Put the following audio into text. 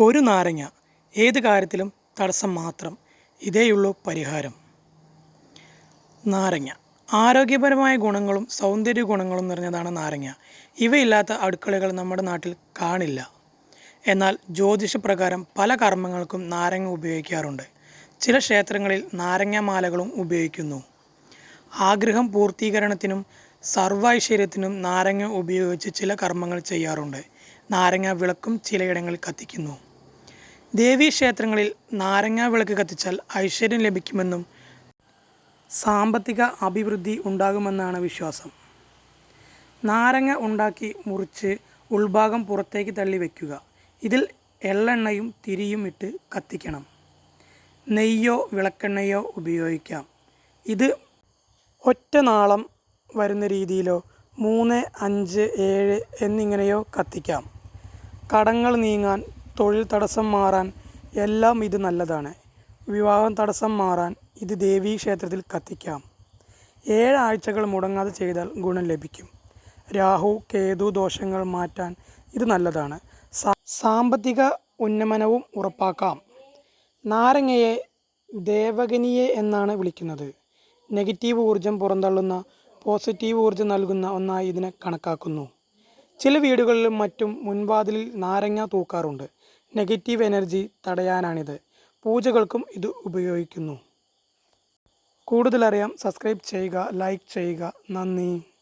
ഒരു നാരങ്ങ ഏത് കാര്യത്തിലും തടസ്സം മാത്രം. ഇതേയുള്ളൂ പരിഹാരം. നാരങ്ങ. ആരോഗ്യപരമായ ഗുണങ്ങളും സൗന്ദര്യ ഗുണങ്ങളും നിറഞ്ഞതാണ് നാരങ്ങ. ഇവയില്ലാത്ത അടുക്കളകൾ നമ്മുടെ നാട്ടിൽ കാണില്ല. എന്നാൽ ജ്യോതിഷപ്രകാരം പല കർമ്മങ്ങൾക്കും നാരങ്ങ ഉപയോഗിക്കാറുണ്ട്. ചില ക്ഷേത്രങ്ങളിൽ നാരങ്ങാമാലകളും ഉപയോഗിക്കുന്നു. ആഗ്രഹം പൂർത്തീകരണത്തിനും സർവൈശ്വര്യത്തിനും നാരങ്ങ ഉപയോഗിച്ച് ചില കർമ്മങ്ങൾ ചെയ്യാറുണ്ട്. നാരങ്ങ വിളക്കും ചിലയിടങ്ങളിൽ കത്തിക്കുന്നു. ദേവീ ക്ഷേത്രങ്ങളിൽ നാരങ്ങ വിളക്ക് കത്തിച്ചാൽ ഐശ്വര്യം ലഭിക്കുമെന്നും സാമ്പത്തിക അഭിവൃദ്ധി ഉണ്ടാകുമെന്നാണ് വിശ്വാസം. നാരങ്ങ ഉണ്ടാക്കി മുറിച്ച് ഉൾഭാഗം പുറത്തേക്ക് തള്ളി വയ്ക്കുക ഇതിൽ എള്ളെണ്ണയും തിരിയും ഇട്ട് കത്തിക്കണം. നെയ്യോ വിളക്കെണ്ണയോ ഉപയോഗിക്കാം. ഇത് ഒറ്റ നാളം വരുന്ന രീതിയിലോ മൂന്ന് അഞ്ച് ഏഴ് എന്നിങ്ങനെയോ കത്തിക്കാം. കടങ്ങൾ നീങ്ങാൻ തൊഴിൽ തടസ്സം മാറാൻ എല്ലാം ഇത് നല്ലതാണ്. വിവാഹം തടസ്സം മാറാൻ ഇത് ദേവീ ക്ഷേത്രത്തിൽ കത്തിക്കാം. ഏഴാഴ്ചകൾ മുടങ്ങാതെ ചെയ്താൽ ഗുണം ലഭിക്കും. രാഹു കേതു ദോഷങ്ങൾ മാറ്റാൻ ഇത് നല്ലതാണ്. സാമ്പത്തിക ഉന്നമനവും ഉറപ്പാക്കാം. നാരങ്ങയെ ദേവഗനിയെ എന്നാണ് വിളിക്കുന്നത്. നെഗറ്റീവ് ഊർജം പുറന്തള്ളുന്ന പോസിറ്റീവ് ഊർജം നൽകുന്ന ഒന്നായി ഇതിനെ കണക്കാക്കുന്നു. ചില വീടുകളിലും മറ്റും മുൻവാതിലിൽ നാരങ്ങ തൂക്കാറുണ്ട്. Negative energy തടയാനാണിത്. പൂജകൾക്കും ഇത് ഉപയോഗിക്കുന്നു. കൂടുതലറിയാം സബ്സ്ക്രൈബ് ചെയ്യുക ലൈക്ക് ചെയ്യുക. നന്ദി.